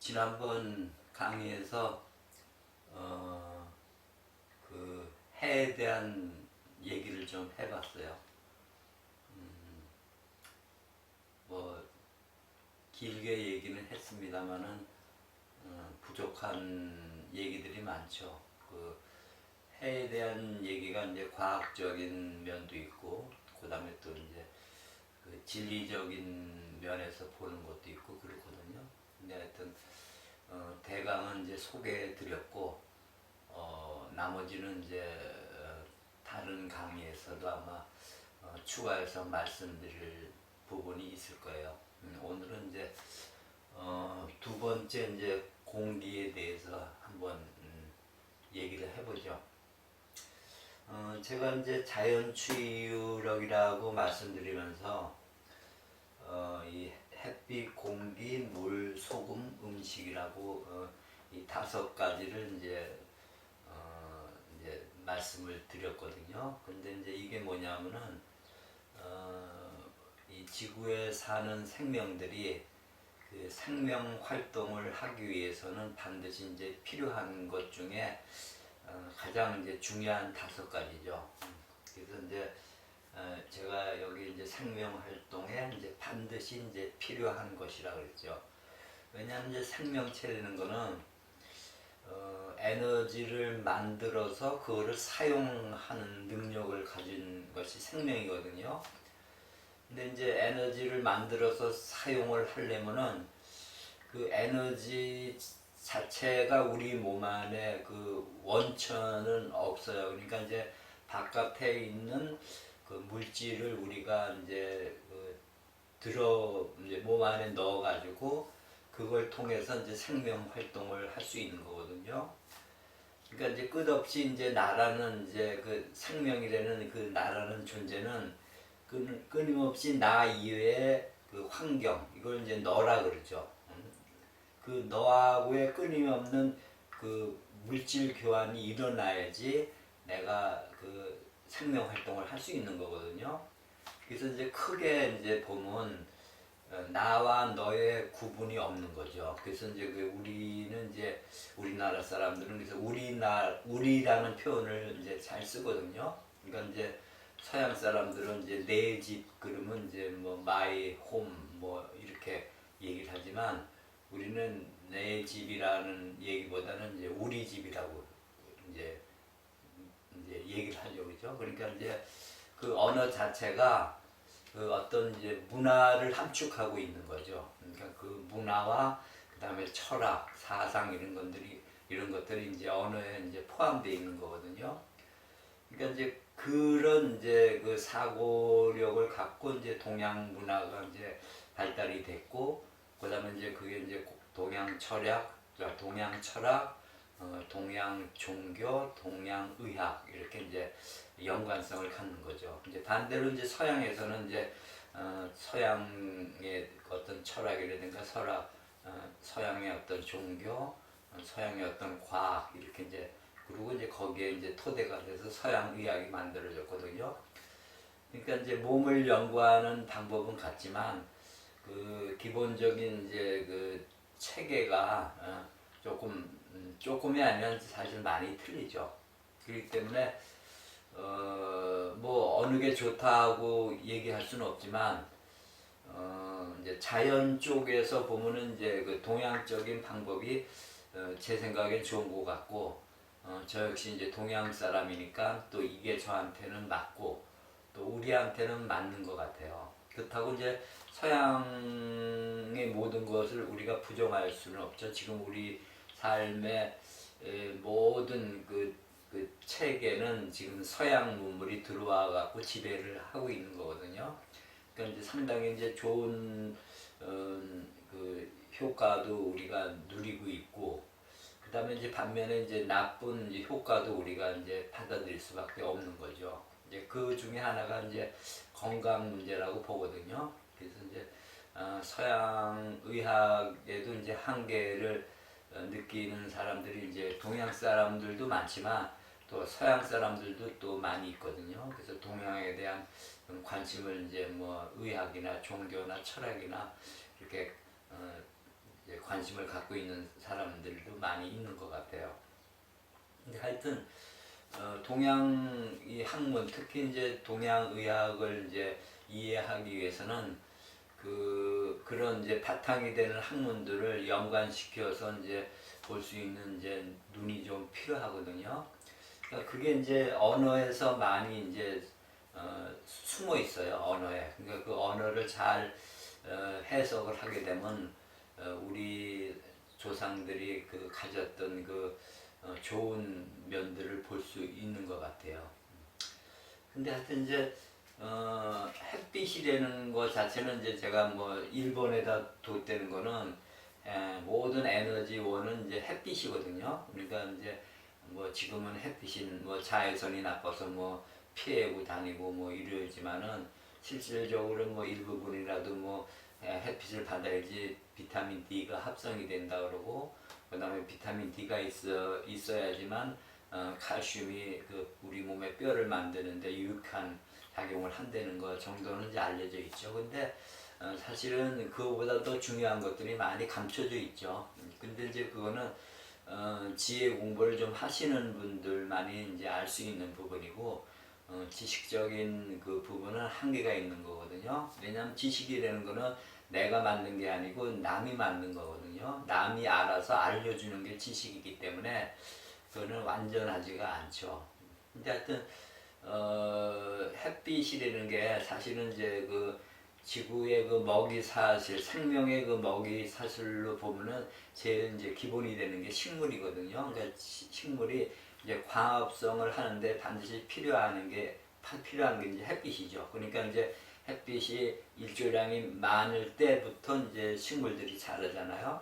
지난번 강의에서 어, 그 해에 대한 얘기를 좀 해봤어요. 음, 뭐 길게 얘기는 했습니다만은 어, 부족한 얘기들이 많죠. 그 해에 대한 얘기가 이제 과학적인 면도 있고, 그 다음에 또 이제 그 진리적인 면에서 보는 것도 있고 그렇거든요. 근데 하여튼 어, 대강은 이제 소개해 드렸고, 어, 나머지는 이제 어, 다른 강의에서도 아마 어, 추가해서 말씀드릴 부분이 있을 거예요. 음, 오늘은 이제 어, 두 번째 이제 공기에 대해서 한번 음, 얘기를 해보죠. 어, 제가 이제 자연치유력이라고 말씀드리면서 햇빛, 공기, 물, 소금, 음식이라고 어, 이 다섯 가지를 이제 어, 이제 말씀을 드렸거든요. 근데 이제 이게 뭐냐면은 어, 이 지구에 사는 생명들이 그 생명 활동을 하기 위해서는 반드시 이제 필요한 것 중에 어, 가장 이제 중요한 다섯 가지죠. 음, 그래서 이제 어, 제가 여기 이제 생명 활동에 이제 반드시 이제 필요한 것이라 그랬죠. 왜냐하면 이제 생명체라는 거는 어, 에너지를 만들어서 그거를 사용하는 능력을 가진 것이 생명이거든요. 근데 이제 에너지를 만들어서 사용을 하려면은 그 에너지 자체가 우리 몸 안에 그 원천은 없어요. 그러니까 이제 바깥에 있는 그 물질을 우리가 이제 그 들어 이제 몸 안에 넣어 가지고 그걸 통해서 이제 생명 활동을 할 수 있는 거거든요. 그러니까 이제 끝없이 이제 나라는 이제 그 생명이라는 그 나라는 존재는 끊- 끊임없이 나 이외의 그 환경 이걸 이제 너라 그러죠. 음. 그 너하고의 끊임없는 그 물질 교환이 일어나야지 내가 그 생명 활동을 할 수 있는 거거든요. 그래서 이제 크게 이제 보면 어, 나와 너의 구분이 없는 거죠. 그래서 이제 그 우리는 이제 우리나라 사람들은 그래서 우리나 우리라는 표현을 이제 잘 쓰거든요. 그러니까 이제 서양 사람들은 이제 내 집 그러면 이제 뭐 my home 뭐 이렇게 얘기를 하지만 우리는 내 집이라는 얘기보다는 이제 우리 집이라고 얘기를 하죠, 그죠? 그러니까 이제 그 언어 자체가 그 어떤 이제 문화를 함축하고 있는 거죠. 그러니까 그 문화와 그다음에 철학, 사상 이런 것들이 이런 것들이 이제 언어에 이제 포함되어 있는 거거든요. 그러니까 이제 그런 이제 그 사고력을 갖고 이제 동양 문화가 이제 발달이 됐고 그다음에 이제 그게 이제 동양 철학, 동양 철학, 어, 동양 종교, 동양 의학 이렇게 이제 연관성을 갖는 거죠. 이제 반대로 이제 서양에서는 이제 어, 서양의 어떤 철학이라든가 서락, 어, 서양의 어떤 종교, 어, 서양의 어떤 과학 이렇게 이제 그리고 이제 거기에 이제 토대가 돼서 서양 의학이 만들어졌거든요. 그러니까 이제 몸을 연구하는 방법은 같지만 그 기본적인 이제 그 체계가 어, 조금 음, 조금이 아니면 사실 많이 틀리죠. 그렇기 때문에 어, 뭐 어느 게 좋다고 얘기할 수는 없지만 어, 이제 자연 쪽에서 보면은 이제 그 동양적인 방법이 어, 제 생각엔 좋은 것 같고 어, 저 역시 이제 동양 사람이니까 또 이게 저한테는 맞고 또 우리한테는 맞는 것 같아요. 그렇다고 이제 서양의 모든 것을 우리가 부정할 수는 없죠. 지금 우리 삶의 에, 모든 그, 그 체계는 지금 서양 문물이 들어와 갖고 지배를 하고 있는 거거든요. 그러니까 이제 상당히 이제 좋은 어, 그 효과도 우리가 누리고 있고 그다음에 이제 반면에 이제 나쁜 이제 효과도 우리가 이제 받아들일 수밖에 없는 거죠. 이제 그 중에 하나가 이제 건강 문제라고 보거든요. 그래서 이제 어, 서양 의학에도 이제 한계를 어, 느끼는 사람들이 이제 동양 사람들도 많지만 또 서양 사람들도 또 많이 있거든요. 그래서 동양에 대한 좀 관심을 이제 뭐 의학이나 종교나 철학이나 이렇게 어, 관심을 갖고 있는 사람들도 많이 있는 것 같아요. 근데 하여튼 어, 동양 이 학문 특히 이제 동양 의학을 이제 이해하기 위해서는 그 그런 이제 바탕이 되는 학문들을 연관시켜서 이제 볼 수 있는 이제 눈이 좀 필요하거든요. 그러니까 그게 이제 언어에서 많이 이제 어, 숨어 있어요 언어에. 그러니까 그 언어를 잘 어, 해석을 하게 되면 어, 우리 조상들이 그 가졌던 그 어, 좋은 면들을 볼 수 있는 것 같아요. 근데 하여튼 이제 어, 햇빛이라는 것 자체는 이제 제가 뭐 일본에다 뒀다는 거는 에, 모든 에너지원은 이제 햇빛이거든요. 그러니까 이제 뭐 지금은 햇빛이 뭐 자외선이 나빠서 뭐 피해고 다니고 뭐 이러지만은 실질적으로 뭐 일부분이라도 뭐 에, 햇빛을 받아야지 비타민 D가 합성이 된다 그러고 그다음에 비타민 D가 있어 있어야지만 어, 칼슘이 그 우리 몸의 뼈를 만드는데 유익한 작용을 한다는 거 정도는 이제 알려져 있죠. 근데 어, 사실은 그거보다 더 중요한 것들이 많이 감춰져 있죠. 음, 근데 이제 그거는 어, 지혜 공부를 좀 하시는 분들만이 이제 알 수 있는 부분이고 어, 지식적인 그 부분은 한계가 있는 거거든요. 왜냐하면 지식이라는 거는 내가 만든 게 아니고 남이 만든 거거든요. 남이 알아서 알려주는 게 지식이기 때문에 그거는 완전하지가 않죠. 근데 하여튼 어, 햇빛이라는 게 사실은 이제 그 지구의 그 먹이 사슬, 생명의 그 먹이 사슬로 보면은 제일 이제 기본이 되는 게 식물이거든요. 그러니까 시- 식물이 이제 광합성을 하는데 반드시 필요한 게 파- 필요한 게 이제 햇빛이죠. 그러니까 이제 햇빛이 일조량이 많을 때부터 이제 식물들이 자라잖아요.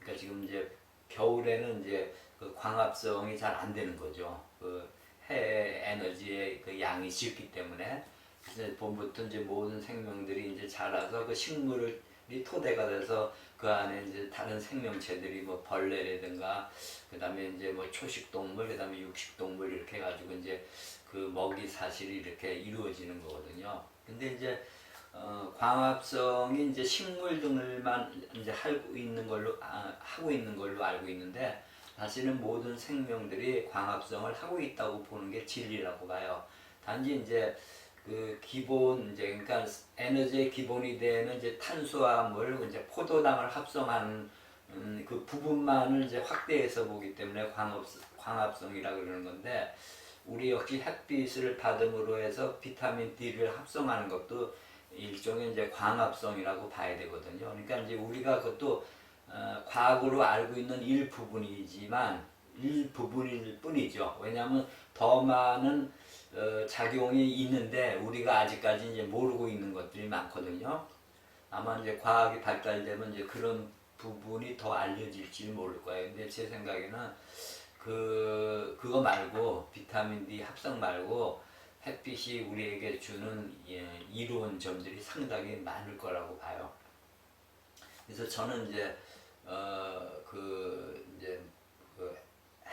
그러니까 지금 이제 겨울에는 이제 그 광합성이 잘 안 되는 거죠. 그 해 에너지의 그 양이 적기 때문에 그래서 봄부터 이제 모든 생명들이 이제 자라서 그 식물이 토대가 돼서 그 안에 이제 다른 생명체들이 뭐 벌레라든가 그다음에 이제 뭐 초식 동물 그다음에 육식 동물 이렇게 해 가지고 이제 그 먹이 사실이 이렇게 이루어지는 거거든요. 근데 이제 어, 광합성이 이제 식물 등을만 이제 하고 있는 걸로 아, 하고 있는 걸로 알고 있는데 사실은 모든 생명들이 광합성을 하고 있다고 보는 게 진리라고 봐요. 단지 이제 그 기본 이제 그러니까 에너지의 기본이 되는 이제 탄수화물 이제 포도당을 합성하는 음, 그 부분만을 이제 확대해서 보기 때문에 광합 광합성이라 그러는 건데 우리 역시 햇빛을 받음으로 해서 비타민 D를 합성하는 것도 일종의 이제 광합성이라고 봐야 되거든요. 그러니까 이제 우리가 그것도 어, 과학으로 알고 있는 일부분이지만 일부분일 뿐이죠. 왜냐하면 더 많은 어, 작용이 있는데 우리가 아직까지 이제 모르고 있는 것들이 많거든요. 아마 이제 과학이 발달되면 이제 그런 부분이 더 알려질지 모를 거예요. 근데 제 생각에는 그 그거 말고 비타민 D 합성 말고 햇빛이 우리에게 주는 예, 이로운 점들이 상당히 많을 거라고 봐요. 그래서 저는 이제 어 그 이제 그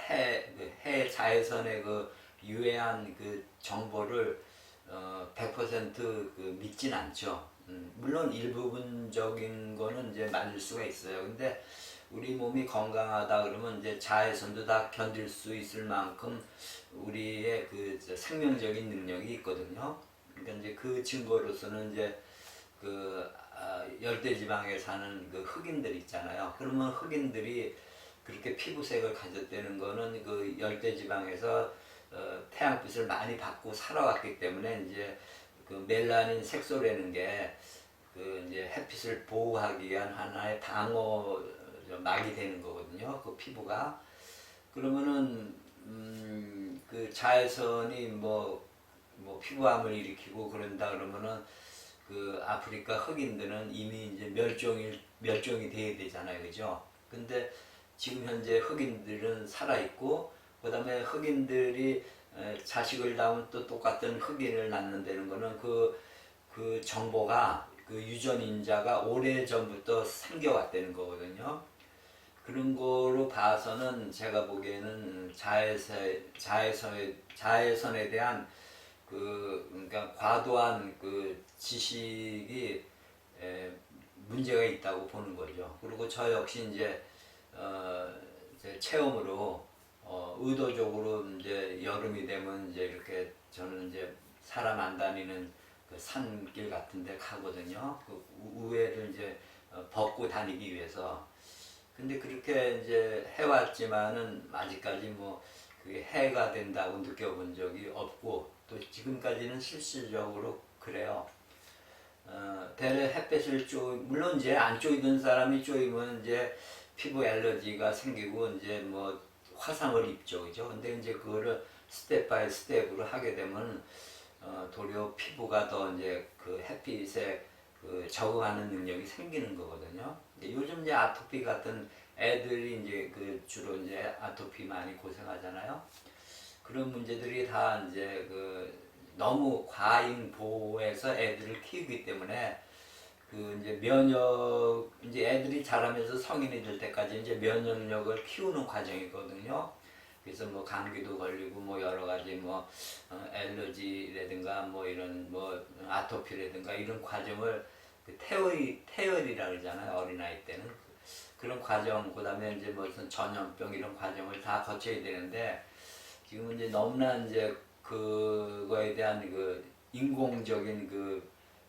해 해 자외선의 그 유해한 그 정보를 어, 100%그 믿진 않죠. 음, 물론 일부분적인 거는 이제 맞을 수가 있어요. 근데 우리 몸이 건강하다 그러면 이제 자외선도 다 견딜 수 있을 만큼 우리의 그 생명적인 능력이 있거든요. 그러니까 이제 그 증거로서는 이제 그 아, 열대 지방에 사는 그 흑인들 있잖아요. 그러면 흑인들이 그렇게 피부색을 가졌다는 거는 그 열대 지방에서 어, 태양빛을 많이 받고 살아왔기 때문에 이제 그 멜라닌 색소라는 게 그 이제 햇빛을 보호하기 위한 하나의 방어 막이 되는 거거든요. 그 피부가 그러면은 음, 그 자외선이 뭐, 뭐 피부암을 일으키고 그런다 그러면은 그 아프리카 흑인들은 이미 이제 멸종이 멸종이 돼야 되잖아요, 그죠? 근데 지금 현재 흑인들은 살아 있고 그다음에 흑인들이 에, 자식을 낳으면 또 똑같은 흑인을 낳는다는 거는 그, 그 정보가 그 유전인자가 오래 전부터 생겨왔다는 거거든요. 그런 거로 봐서는 제가 보기에는 자외선, 자외선에 대한 그, 그러니까 과도한 그 지식이 에, 문제가 있다고 보는 거죠. 그리고 저 역시 이제 어, 이제 체험으로 어, 의도적으로 이제 여름이 되면 이제 이렇게 저는 이제 사람 안 다니는 그 산길 같은데 가거든요. 그 우- 우회를 이제 어, 벗고 다니기 위해서. 근데 그렇게 이제 해왔지만은 아직까지 뭐 그게 해가 된다고 느껴본 적이 없고 또 지금까지는 실질적으로 그래요. 어, 대래 햇볕을 쪼 물론 이제 안 쪼이던 사람이 쪼이면 이제 피부 알러지가 생기고 이제 뭐 화상을 입죠, 그죠? 근데 이제 그거를 스텝 바이 스텝으로 하게 되면 어, 도리어 피부가 더 이제 그 햇빛에 그 적응하는 능력이 생기는 거거든요. 근데 요즘 이제 아토피 같은 애들이 이제 그 주로 이제 아토피 많이 고생하잖아요. 그런 문제들이 다 이제 그 너무 과잉 보호해서 애들을 키우기 때문에 그 이제 면역 이제 애들이 자라면서 성인이 될 때까지 이제 면역력을 키우는 과정이거든요. 그래서 뭐 감기도 걸리고 뭐 여러 가지 뭐 어, 알러지라든가 뭐 이런 뭐 아토피라든가 이런 과정을 그 태어리 태어리라 그러잖아요 어린아이 때는 그런 과정 그다음에 이제 무슨 전염병 이런 과정을 다 거쳐야 되는데 지금 이제 너무나 이제 그거에 대한 그 인공적인 그,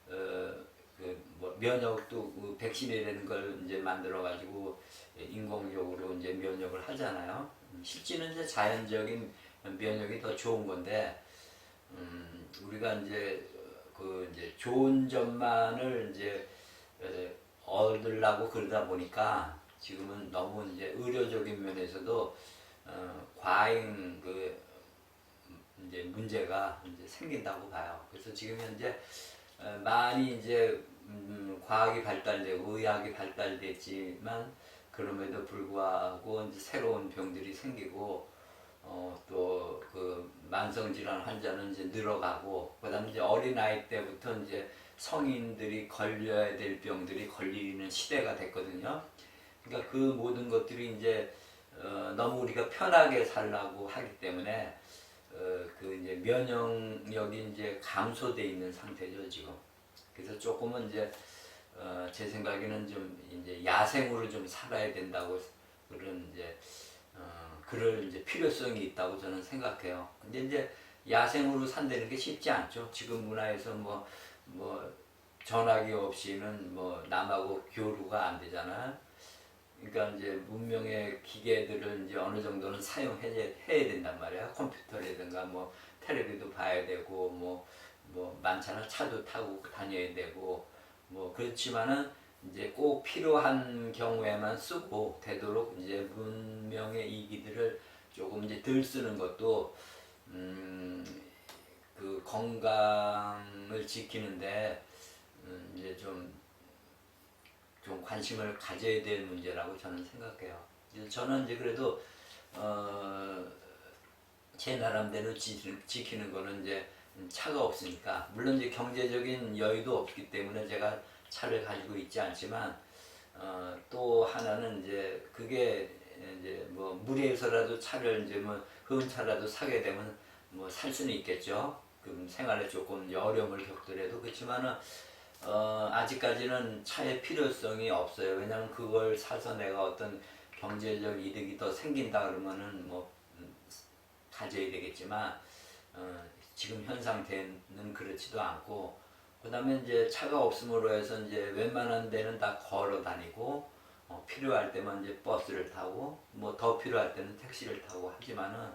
어, 그 뭐 면역도 그 백신이라는 걸 이제 만들어 가지고 인공적으로 이제 면역을 하잖아요. 음, 실제는 이제 자연적인 면역이 더 좋은 건데 음, 우리가 이제 그 이제 좋은 점만을 이제 에, 얻으려고 그러다 보니까 지금은 너무 이제 의료적인 면에서도 어, 과잉 그 이제 문제가 이제 생긴다고 봐요. 그래서 지금 현재 어, 많이 이제 음, 과학이 발달되고 의학이 발달됐지만 그럼에도 불구하고 이제 새로운 병들이 생기고 어, 또 그 만성 질환 환자는 이제 늘어가고 그다음에 이제 어린 아이 때부터 이제 성인들이 걸려야 될 병들이 걸리는 시대가 됐거든요. 그러니까 그 모든 것들이 이제 어, 너무 우리가 편하게 살라고 하기 때문에 어, 그 이제 면역력이 이제 감소돼 있는 상태죠 지금. 그래서 조금은 이제 어, 제 생각에는 좀 이제 야생으로 좀 살아야 된다고 그런 이제 어, 그럴 이제 필요성이 있다고 저는 생각해요. 근데 이제 야생으로 산다는 게 쉽지 않죠. 지금 문화에서 뭐, 뭐, 전화기 없이는 뭐, 남하고 교류가 안 되잖아. 그러니까 이제 문명의 기계들을 이제 어느 정도는 사용해야 해야 된단 말이야. 컴퓨터라든가 뭐, 텔레비도 봐야 되고, 뭐, 뭐, 많잖아. 차도 타고 다녀야 되고, 뭐, 그렇지만은 이제 꼭 필요한 경우에만 쓰고 되도록 이제 문명의 이기들을 조금 이제 덜 쓰는 것도 음그 건강을 지키는데 음 이제 좀 좀 관심을 가져야 될 문제라고 저는 생각해요. 저는 이제 그래도 어, 제 나름대로 지, 지키는 거는 이제 차가 없으니까 물론 이제 경제적인 여유도 없기 때문에 제가 차를 가지고 있지 않지만 어, 또 하나는 이제 그게 이제 뭐 무리해서라도 차를 이제 뭐 흠차라도 사게 되면 뭐 살 수는 있겠죠. 그럼 생활에 조금 어려움을 겪더라도 그렇지만은 어, 아직까지는 차의 필요성이 없어요. 왜냐하면 그걸 사서 내가 어떤 경제적 이득이 더 생긴다 그러면은 뭐 음, 가져야 되겠지만 어, 지금 현 상태는 그렇지도 않고 그다음에 이제 차가 없음으로 해서 이제 웬만한 데는 다 걸어 다니고 어, 필요할 때만 이제 버스를 타고 뭐 더 필요할 때는 택시를 타고 하지만은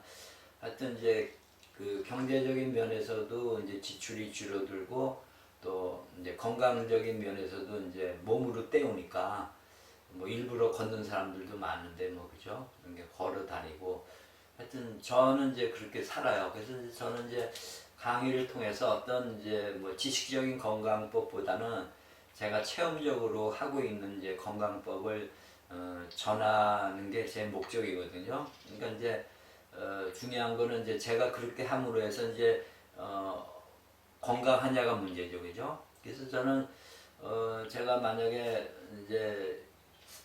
하여튼 이제 그 경제적인 면에서도 이제 지출이 줄어들고 또 이제 건강적인 면에서도 이제 몸으로 때우니까 뭐 일부러 걷는 사람들도 많은데 뭐 그죠? 이게 걸어 다니고 하여튼 저는 이제 그렇게 살아요. 그래서 저는 이제 강의를 통해서 어떤 이제 뭐 지식적인 건강법보다는 제가 체험적으로 하고 있는 이제 건강법을 어, 전하는 게 제 목적이거든요. 그러니까 이제 어, 중요한 거는 이제 제가 그렇게 함으로 해서 이제 어, 건강하냐가 문제죠, 그죠? 그래서 저는 어, 제가 만약에 이제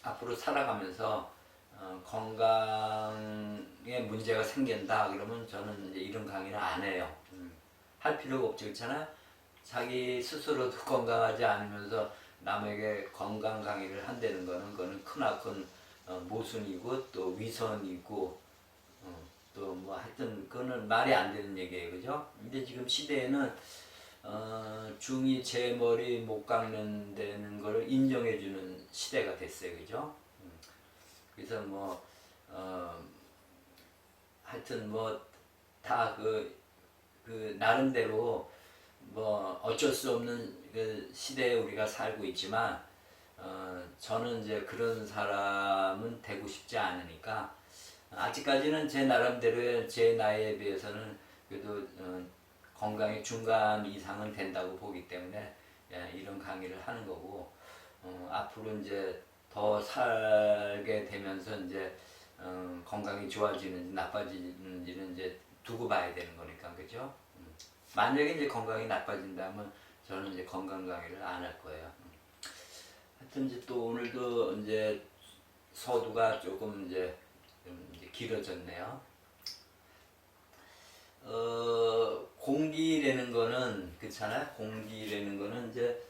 앞으로 살아가면서 어, 건강에 문제가 생긴다 그러면 저는 이제 이런 강의를 안 해요. 음. 할 필요가 없죠, 그렇잖아. 자기 스스로도 건강하지 않으면서 남에게 건강 강의를 한다는 거는 그거는 크나큰 어, 모순이고 또 위선이고 어, 또뭐 하여튼 그거는 말이 안 되는 얘기예요, 그죠? 근데 지금 시대에는 어, 중이 제 머리 못 깎는 데는 거를 인정해 주는 시대가 됐어요, 그죠? 음. 그래서 뭐 어, 하여튼 뭐 다 그 그 나름대로 뭐 어쩔 수 없는 그 시대에 우리가 살고 있지만 어, 저는 이제 그런 사람은 되고 싶지 않으니까 아직까지는 제 나름대로 제 나이에 비해서는 그래도 어, 건강의 중간 이상은 된다고 보기 때문에 예, 이런 강의를 하는 거고 어, 앞으로 이제 더 살게 되면서 이제 어, 건강이 좋아지는지 나빠지는지는 이제 두고 봐야 되는 거니까 그죠? 음. 만약에 이제 건강이 나빠진다면 저는 이제 건강 강의를 안 할 거예요. 음. 하여튼 이제 또 오늘도 이제 서두가 조금 이제 좀 이제 길어졌네요. 어, 공기라는 거는 그렇잖아요. 공기라는 거는 이제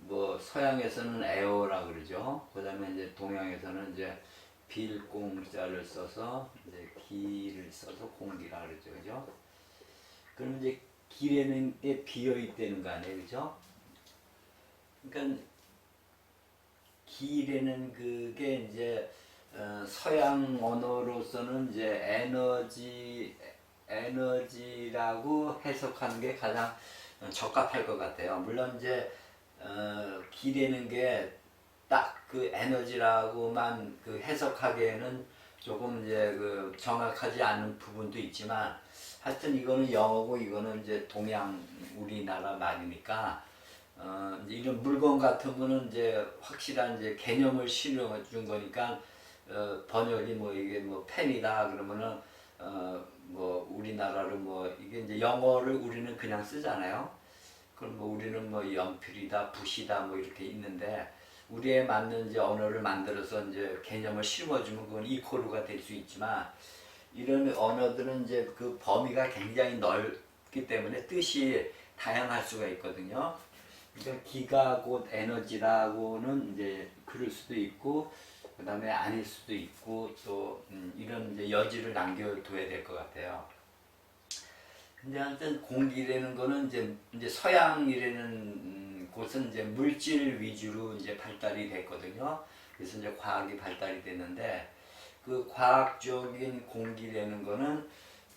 뭐 서양에서는 에어라 그러죠. 그다음에 이제 동양에서는 이제 빌공자를 써서 이제 기를 써서 공기라 그러죠. 그죠? 그럼 이제 기라는 게 비어 있다는 거 아니에요. 그죠? 그러니까 기라는 그게 이제 어, 서양 언어로서는 이제 에너지 에너지라고 해석하는 게 가장 적합할 것 같아요. 물론 이제 어, 기라는 게 딱 그 에너지라고만 그 해석하기에는 조금 이제 그 정확하지 않은 부분도 있지만 하여튼 이거는 영어고 이거는 이제 동양 우리나라 말이니까 어, 이런 물건 같은 거는 이제 확실한 이제 개념을 실어 준 거니까 어, 번역이 뭐 이게 뭐 펜이다 그러면은 어, 뭐 우리나라로 뭐 이게 이제 영어를 우리는 그냥 쓰잖아요. 그럼 뭐 우리는 뭐 연필이다, 붓이다 뭐 이렇게 있는데 우리에 맞는 이제 언어를 만들어서 이제 개념을 심어주면 그건 이코르가 될 수 있지만 이런 언어들은 이제 그 범위가 굉장히 넓기 때문에 뜻이 다양할 수가 있거든요. 그러니까 기가 곧 에너지라고는 이제 그럴 수도 있고 그 다음에 아닐 수도 있고 또 음, 이런 여지를 남겨둬야 될 것 같아요. 근데 하여튼 공기라는 거는 이제 이제 서양이라는 음, 곳은 이제 물질 위주로 이제 발달이 됐거든요. 그래서 이제 과학이 발달이 됐는데 그 과학적인 공기라는 거는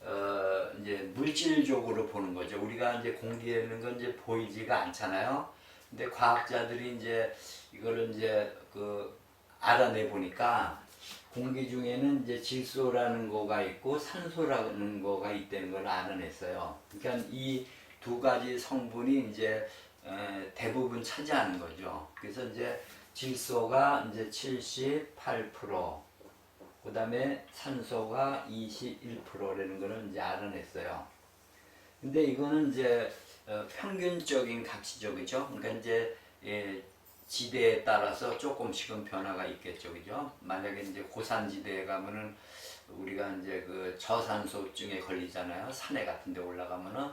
어 이제 물질적으로 보는 거죠. 우리가 이제 공기라는 건 이제 보이지가 않잖아요. 근데 과학자들이 이제 이거를 이제 그 알아내 보니까 공기 중에는 이제 질소라는 거가 있고 산소라는 거가 있다는 걸 알아냈어요. 그러니까 이 두 가지 성분이 이제 에, 대부분 차지하는 거죠. 그래서 이제 질소가 이제 78%, 그 다음에 산소가 21%라는 거를 이제 알아냈어요. 근데 이거는 이제 어, 평균적인 가치죠, 그죠? 그러니까 이제 예, 지대에 따라서 조금씩은 변화가 있겠죠, 그죠? 만약에 이제 고산지대에 가면은 우리가 이제 그 저산소증에 걸리잖아요. 산에 같은 데 올라가면은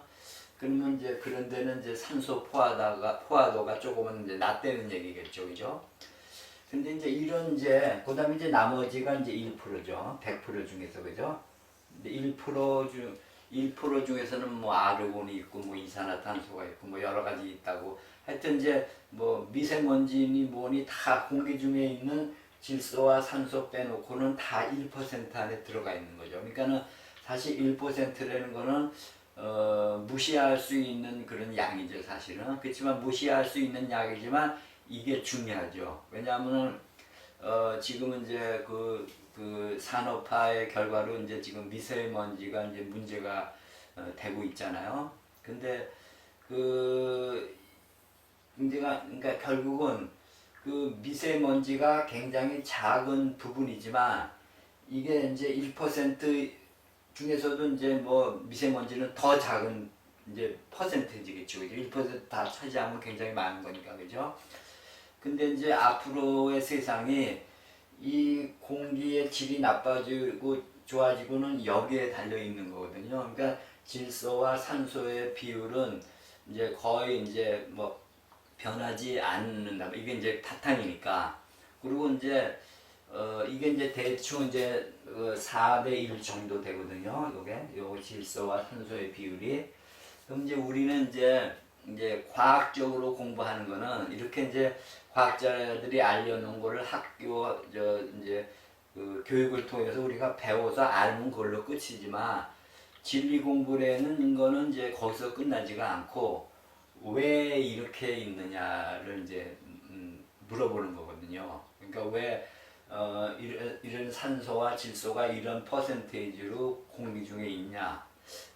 그러면 이제 그런 데는 이제 산소 포화도가 포화도가 조금은 이제 낮다는 얘기겠죠, 그죠? 근데 이제 이런 이제 그다음에 이제 나머지가 이제 1%죠. 100% 중에서 그죠? 근데 1%중 1% 중에서는 뭐 아르곤이 있고 뭐 이산화탄소가 있고 뭐 여러 가지 있다고 하여튼 이제 뭐 미세먼지니 뭐니 다 공기 중에 있는 질소와 산소 빼놓고는 다 1% 안에 들어가 있는 거죠. 그러니까는 사실 1%라는 거는 어, 무시할 수 있는 그런 양이죠, 사실은. 그렇지만 무시할 수 있는 양이지만 이게 중요하죠. 왜냐하면은 어, 지금은 이제 그, 그 산업화의 결과로 이제 지금 미세먼지가 이제 문제가 어, 되고 있잖아요. 근데 그 문제가 그러니까 결국은 그 미세먼지가 굉장히 작은 부분이지만 이게 이제 1% 중에서도 이제 뭐 미세먼지는 더 작은 이제 퍼센테이지겠죠. 그죠? 1%다 차지하면 굉장히 많은 거니까 그죠? 근데 이제 앞으로의 세상이 이 공기의 질이 나빠지고 좋아지고는 여기에 달려 있는 거거든요. 그러니까 질소와 산소의 비율은 이제 거의 이제 뭐 변하지 않는다. 이게 이제 타탕이니까. 그리고 이제 어 이게 이제 대충 이제 어, 4대 1 정도 되거든요. 요게 요 질소와 산소의 비율이. 그럼 이제 우리는 이제 이제 과학적으로 공부하는 거는 이렇게 이제 과학자들이 알려놓은 거를 학교 저 이제 그 교육을 통해서 우리가 배워서 알면 그걸로 끝이지만 진리 공부라는 거는 이제 거기서 끝나지가 않고 왜 이렇게 있느냐를 이제 음, 물어보는 거거든요. 그러니까 왜 어, 이런, 이런 산소와 질소가 이런 퍼센테이지로 공기 중에 있냐?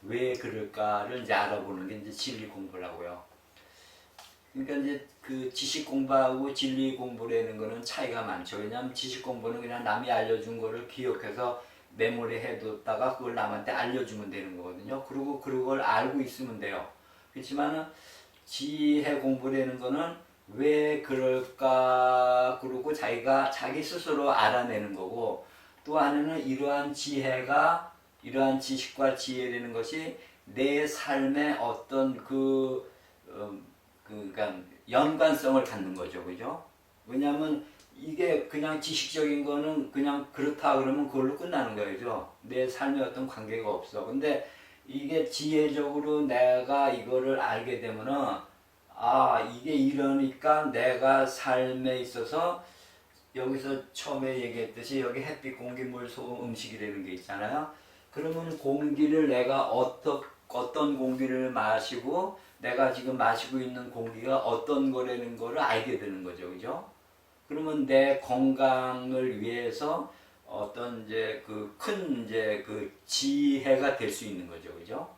왜 그럴까를 이제 알아보는 게 이제 진리 공부라고요. 그러니까 이제 그 지식 공부하고 진리 공부라는 거는 차이가 많죠. 왜냐하면 지식 공부는 그냥 남이 알려준 거를 기억해서 메모리 해뒀다가 그걸 남한테 알려주면 되는 거거든요. 그리고 그걸 알고 있으면 돼요. 그렇지만은 지혜 공부라는 거는 왜 그럴까 그러고 자기가 자기 스스로 알아내는 거고 또 하나는 이러한 지혜가 이러한 지식과 지혜라는 것이 내 삶의 어떤 그, 어, 그, 그러니까 연관성을 갖는 거죠, 그죠? 왜냐하면 이게 그냥 지식적인 거는 그냥 그렇다 그러면 그걸로 끝나는 거죠. 내 삶에 어떤 관계가 없어. 근데 이게 지혜적으로 내가 이거를 알게 되면은 아 이게 이러니까 내가 삶에 있어서 여기서 처음에 얘기했듯이 여기 햇빛, 공기, 물, 소금, 음식이라는 게 있잖아요. 그러면 공기를 내가 어떤 어떤 공기를 마시고 내가 지금 마시고 있는 공기가 어떤 거라는 거를 알게 되는 거죠, 그죠? 그러면 내 건강을 위해서 어떤 이제 그 큰 이제 그 지혜가 될 수 있는 거죠, 그죠?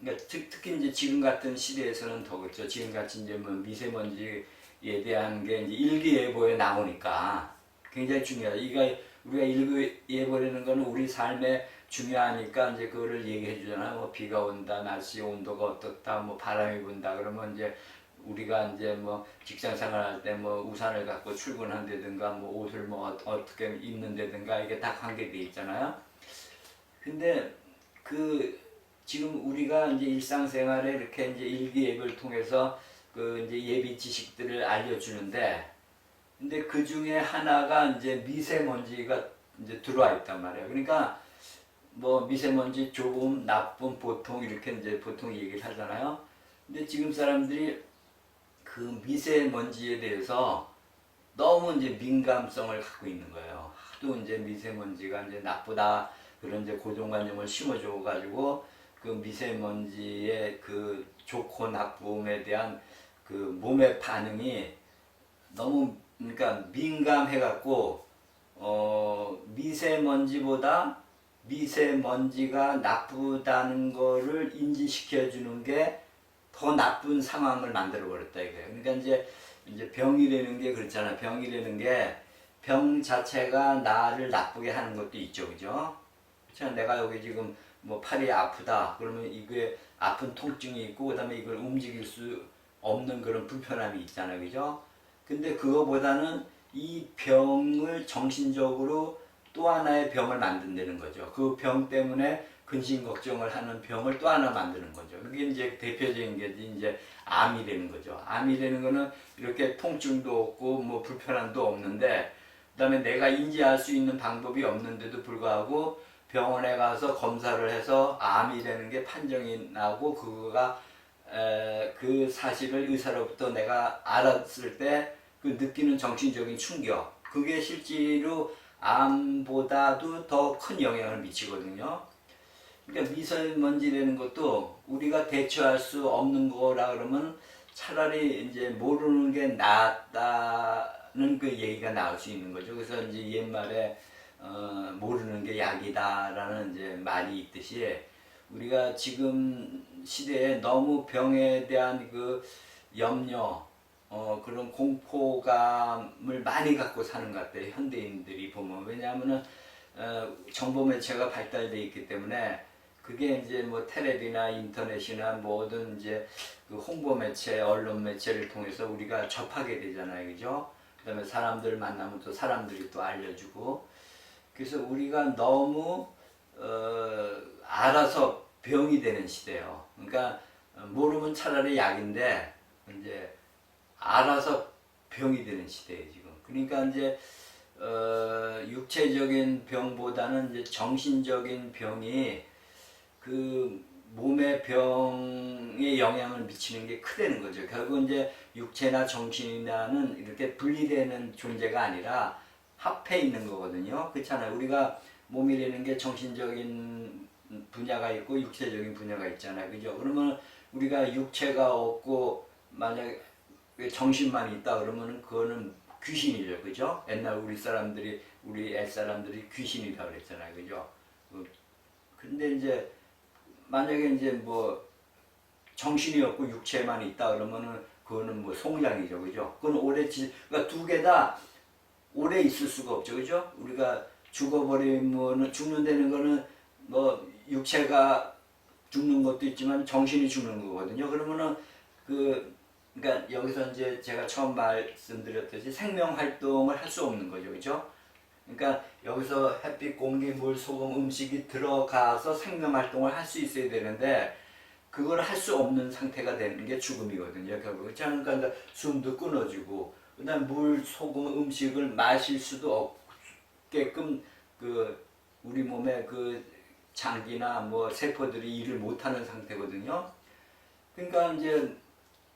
그러니까 특, 특히 이제 지금 같은 시대에서는 더 그렇죠. 지금 같이 이제 뭐 미세먼지에 대한 게 이제 일기예보에 나오니까 굉장히 중요하다. 이가 우리가 일기예보라는 거는 우리 삶에 중요하니까 이제 그거를 얘기해 주잖아요. 뭐 비가 온다, 날씨 온도가 어떻다, 뭐 바람이 분다. 그러면 이제 우리가 이제 뭐 직장 생활할 때 뭐 우산을 갖고 출근한다든가 뭐 옷을 뭐 어- 어떻게 입는다든가 이게 다 관계돼 있잖아요. 근데 그 지금 우리가 이제 일상생활에 이렇게 이제 일기예보를 통해서 그 이제 예비 지식들을 알려주는데 근데 그 중에 하나가 이제 미세먼지가 이제 들어와 있단 말이에요. 그러니까 뭐 미세먼지 조금 나쁨 보통 이렇게 이제 보통 얘기를 하잖아요. 근데 지금 사람들이 그 미세먼지에 대해서 너무 이제 민감성을 갖고 있는 거예요. 하도 이제 미세먼지가 이제 나쁘다 그런 이제 고정관념을 심어줘 가지고 그 미세먼지의 그 좋고 나쁨에 대한 그 몸의 반응이 너무 그러니까 민감해 갖고 어 미세먼지보다 미세먼지가 나쁘다는 거를 인지시켜 주는 게 더 나쁜 상황을 만들어 버렸다 이거예요. 그러니까 이제 이제 병이라는 게 그렇잖아요. 병이라는 게 병 자체가 나를 나쁘게 하는 것도 있죠, 그죠? 그렇죠. 내가 여기 지금 뭐 팔이 아프다. 그러면 이게 아픈 통증이 있고 그다음에 이걸 움직일 수 없는 그런 불편함이 있잖아요, 그죠? 근데 그거보다는 이 병을 정신적으로 또 하나의 병을 만든다는 거죠. 그 병 때문에 근심 걱정을 하는 병을 또 하나 만드는 거죠. 그게 이제 대표적인 게 이제 암이 되는 거죠. 암이 되는 거는 이렇게 통증도 없고 뭐 불편함도 없는데 그다음에 내가 인지할 수 있는 방법이 없는데도 불구하고 병원에 가서 검사를 해서 암이 되는 게 판정이 나고 그거가 에, 그 사실을 의사로부터 내가 알았을 때 그 느끼는 정신적인 충격 그게 실제로 암보다도 더 큰 영향을 미치거든요. 그러니까 미세먼지라는 것도 우리가 대처할 수 없는 거라 그러면 차라리 이제 모르는 게 낫다는 그 얘기가 나올 수 있는 거죠. 그래서 이제 옛말에 어, 모르는 게 약이다라는 이제 말이 있듯이 우리가 지금 시대에 너무 병에 대한 그 염려, 어, 그런 공포감을 많이 갖고 사는 것 같아요. 현대인들이 보면. 왜냐하면은, 어, 정보 매체가 발달돼 있기 때문에 그게 이제 뭐 텔레비나 인터넷이나 뭐든 이제 그 홍보 매체, 언론 매체를 통해서 우리가 접하게 되잖아요. 그죠? 그 다음에 사람들 만나면 또 사람들이 또 알려주고. 그래서 우리가 너무, 어, 알아서 병이 되는 시대예요. 그러니까 어, 모르면 차라리 약인데 이제 알아서 병이 되는 시대예요 지금. 그러니까 이제 어, 육체적인 병보다는 이제 정신적인 병이 그 몸의 병에 영향을 미치는 게 크다는 거죠. 결국 이제 육체나 정신이나는 이렇게 분리되는 존재가 아니라 합해 있는 거거든요. 그렇잖아요. 우리가 몸이라는 게 정신적인 분야가 있고 육체적인 분야가 있잖아요. 그죠? 그러면 우리가 육체가 없고 만약에 정신만 있다 그러면 그거는 귀신이죠. 그죠? 옛날 우리 사람들이 우리 옛 사람들이 귀신이다 그랬잖아요. 그죠? 그- 근데 이제 만약에 이제 뭐 정신이 없고 육체만 있다 그러면은 그거는 뭐 송장이죠. 그죠? 그건 오래 지 그러니까 두 개 다 오래 있을 수가 없죠. 그죠? 우리가 죽어버리면은 죽는다는 거는 뭐 육체가 죽는 것도 있지만 정신이 죽는 거거든요. 그러면은 그 그러니까 여기서 이제 제가 처음 말씀드렸듯이 생명 활동을 할 수 없는 거죠. 그죠? 그러니까 여기서 햇빛, 공기, 물, 소금, 음식이 들어가서 생명 활동을 할 수 있어야 되는데 그걸 할 수 없는 상태가 되는 게 죽음이거든요. 결국 이제 숨도 끊어지고 그다음 물, 소금, 음식을 마실 수도 없게끔 그 우리 몸에 그 장기나 뭐 세포들이 일을 못하는 상태거든요. 그러니까 이제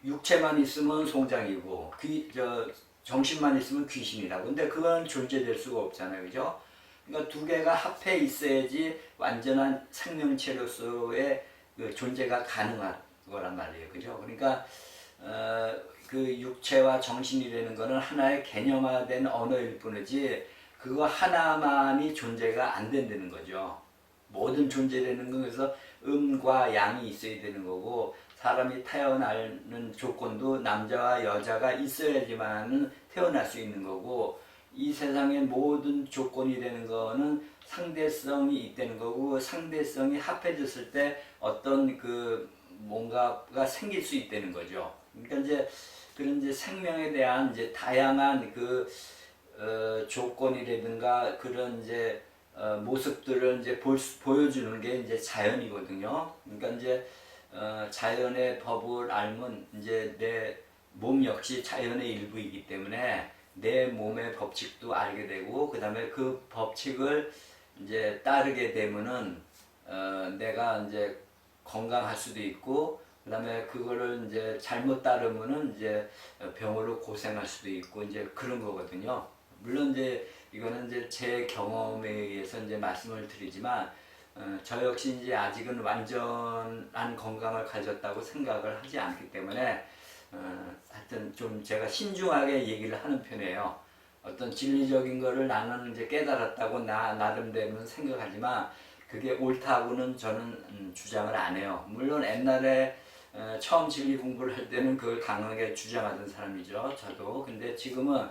육체만 있으면 송장이고 귀, 저 정신만 있으면 귀신이라고. 근데 그건 존재될 수가 없잖아요. 그죠? 그러니까 두 개가 합해 있어야지 완전한 생명체로서의 그 존재가 가능한 거란 말이에요. 그죠? 그러니까 어, 그 육체와 정신이라는 거는 하나의 개념화된 언어일 뿐이지 그거 하나만이 존재가 안 된다는 거죠. 모든 존재라는 것에서 음과 양이 있어야 되는 거고 사람이 태어나는 조건도 남자와 여자가 있어야지만 태어날 수 있는 거고 이 세상의 모든 조건이 되는 거는 상대성이 있다는 거고 상대성이 합해졌을 때 어떤 그 뭔가가 생길 수 있다는 거죠. 그러니까 이제 그런 이제 생명에 대한 이제 다양한 그 어, 조건이라든가 그런 이제 어, 모습들을 이제 볼 수- 보여주는 게 이제 자연이거든요. 그러니까 이제 어, 자연의 법을 알면 이제 내 몸 역시 자연의 일부이기 때문에 내 몸의 법칙도 알게 되고 그다음에 그 법칙을 이제 따르게 되면은 어, 내가 이제 건강할 수도 있고 그다음에 그거를 이제 잘못 따르면은 이제 병으로 고생할 수도 있고 이제 그런 거거든요. 물론 이제 이거는 이제 제 경험에 의해서 이제 말씀을 드리지만 어, 저 역시 이제 아직은 완전한 건강을 가졌다고 생각을 하지 않기 때문에 어, 하여튼 좀 제가 신중하게 얘기를 하는 편이에요. 어떤 진리적인 거를 나는 이제 깨달았다고 나 나름대로는 생각하지만 그게 옳다고는 저는 음, 주장을 안 해요. 물론 옛날에 어, 처음 진리 공부를 할 때는 그걸 강하게 주장하던 사람이죠. 저도. 근데 지금은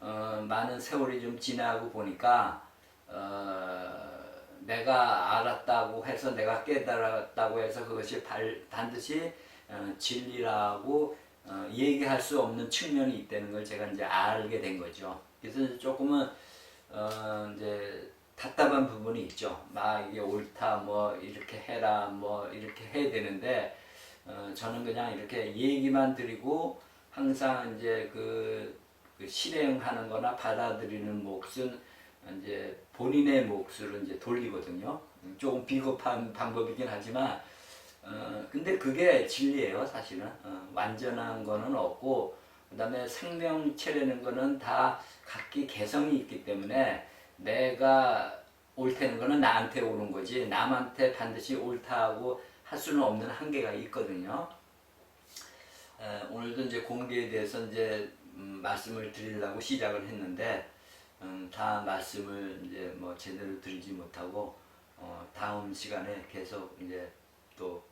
어, 많은 세월이 좀 지나고 보니까 어, 내가 알았다고 해서 내가 깨달았다고 해서 그것이 발, 반드시 어, 진리라고 어, 얘기할 수 없는 측면이 있다는 걸 제가 이제 알게 된 거죠. 그래서 조금은 어, 이제 답답한 부분이 있죠. 막 이게 옳다, 뭐 이렇게 해라, 뭐 이렇게 해야 되는데 어, 저는 그냥 이렇게 얘기만 드리고 항상 이제 그, 그 실행하는 거나 받아들이는 몫은 이제 본인의 몫으로 이제 돌리거든요. 조금 비겁한 방법이긴 하지만 어, 근데 그게 진리예요, 사실은. 어, 완전한 거는 없고, 그 다음에 생명체라는 거는 다 각기 개성이 있기 때문에 내가 옳다는 거는 나한테 오는 거지, 남한테 반드시 옳다고 할 수는 없는 한계가 있거든요. 에, 오늘도 이제 공기에 대해서 이제 음, 말씀을 드리려고 시작을 했는데, 음, 다 말씀을 이제 뭐 제대로 드리지 못하고, 어, 다음 시간에 계속 이제 또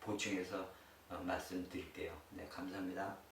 보충해서 어, 말씀드릴게요. 네, 감사합니다.